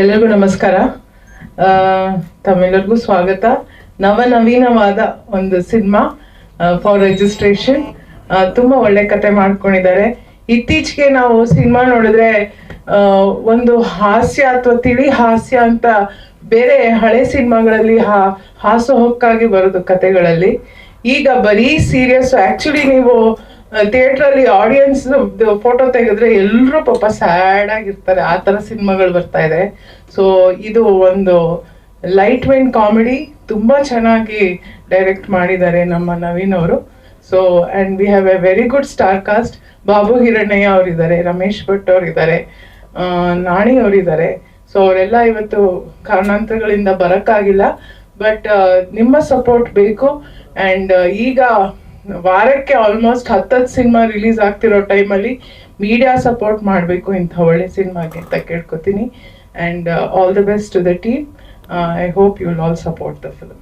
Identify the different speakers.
Speaker 1: ಎಲ್ಲರಿಗೂ ನಮಸ್ಕಾರ. ತಮ್ಮೆಲ್ಲರಿಗೂ ಸ್ವಾಗತ. ನವನವೀನವಾದ ಒಂದು ಸಿನಿಮಾ ಫಾರ್ ರಿಜಿಸ್ಟ್ರೇಷನ್ ತುಂಬಾ ಒಳ್ಳೆ ಕತೆ ಮಾಡ್ಕೊಂಡಿದ್ದಾರೆ. ಇತ್ತೀಚೆಗೆ ನಾವು ಸಿನಿಮಾ ನೋಡಿದ್ರೆ ಒಂದು ಹಾಸ್ಯ ಅಥವಾ ತಿಳಿ ಹಾಸ್ಯ ಅಂತ ಬೇರೆ ಹಳೆ ಸಿನಿಮಾಗಳಲ್ಲಿ ಹಾ ಹೊಕ್ಕಾಗಿ ಬರೋದು ಕತೆಗಳಲ್ಲಿ. ಈಗ ಬರೀ ಸೀರಿಯಸ್ ಆಕ್ಚುಲಿ ನೀವು ಥಿಯೇಟರ್ ಅಲ್ಲಿ ಆಡಿಯನ್ಸ್ ಫೋಟೋ ತೆಗೆದ್ರೆ ಎಲ್ಲರೂ ಪಾಪ ಸ್ಯಾಡ್ ಆಗಿರ್ತಾರೆ. ಆ ತರ ಸಿನಿಮಾಗಳು ಬರ್ತಾ ಇದೆ. ಸೊ ಇದು ಒಂದು ಲೈಟ್ ವೈನ್ ಕಾಮಿಡಿ ತುಂಬಾ ಚೆನ್ನಾಗಿ ಡೈರೆಕ್ಟ್ ಮಾಡಿದ್ದಾರೆ ನಮ್ಮ ನವೀನ್ ಅವರು. So and we have a very good star cast Babu Hirannaiah ಅವರಿದ್ದಾರೆ, ರಮೇಶ್ ಭಟ್ ಅವರಿದ್ದಾರೆ ನಾಣಿ ಅವರಿದ್ದಾರೆ. ಸೊ ಅವರೆಲ್ಲ ಇವತ್ತು ಕಾರಣಾಂತರಗಳಿಂದ ಬರಕ್ಕಾಗಿಲ್ಲ. ಬಟ್ ನಿಮ್ಮ ಸಪೋರ್ಟ್ ಬೇಕು. ಅಂಡ್ ಈಗ ವಾರಕ್ಕೆ ಆಲ್ಮೋಸ್ಟ್ ಹತ್ತತ್ತು ಸಿನಿಮಾ ರಿಲೀಸ್ ಆಗ್ತಿರೋ ಟೈಮಲ್ಲಿ ಮೀಡಿಯಾ ಸಪೋರ್ಟ್ ಮಾಡಬೇಕು ಇಂಥ ಒಳ್ಳೆ ಸಿನಿಮಾಗೆ ಅಂತ ಕೇಳ್ಕೊತೀನಿ. And all the best to the team I hope you will all support the film